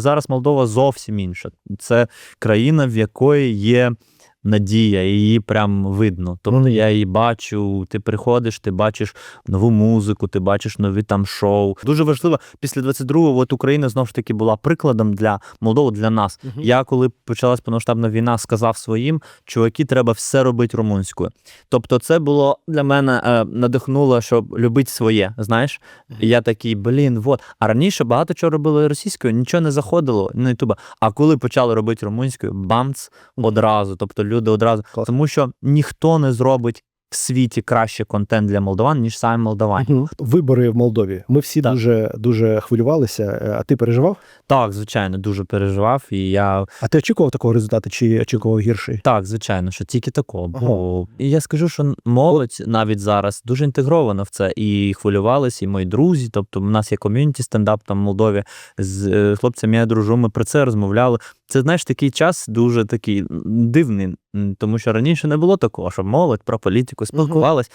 Зараз Молдова зовсім інша. Це країна, в якої є надія, її прям видно. Тобто Мгм. я її бачу. Ти приходиш, ти бачиш нову музику, ти бачиш нові там шоу. Дуже важливо після 22-го, от Україна знову ж таки була прикладом для Молдови, для нас. Мгм. Я коли почалась повноштабна війна, сказав своїм, чуваки, треба все робити румунською. Тобто, це було для мене е, надихнуло, щоб любити своє. Знаєш, І я такий, блін, вот. А раніше багато чого робили російською, нічого не заходило на Ютуба. А коли почали робити румунською, бамц одразу. Тобто люди одразу. Клас. Тому що ніхто не зробить в світі краще контент для молдаван, ніж самі молдавані. Мгм. Вибори в Молдові. Ми всі Так. дуже дуже хвилювалися. Е, А ти переживав? Так, звичайно, дуже переживав. І я А ти очікував такого результату, чи очікував гірший? Так, звичайно, що тільки такого. Бо і я скажу, що молодь навіть зараз дуже інтегрована в це і хвилювалися, і мої друзі. Тобто, у нас є ком'юніті стендап там в Молдові з е, хлопцями я дружу. Ми про це розмовляли. Це знаєш такий час дуже такий дивний, тому що раніше не було такого, що молодь про політику спілкувалась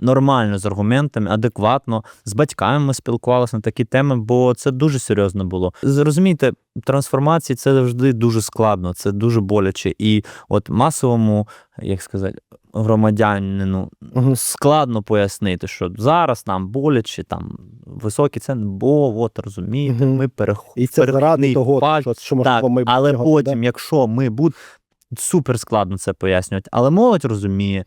нормально з аргументами, адекватно. З батьками ми спілкувалися на такі теми, бо це дуже серйозно було. Зрозумійте, трансформації це завжди дуже складно, це дуже боляче. І от масовому, як сказати, громадянину складно пояснити, що зараз нам боляче, там високі ціни, бо от розумієте, ми переходимо. І це заради того, що, що можливо Так, ми але потім, якщо ми будемо супер складно це пояснювати, але молодь розуміє,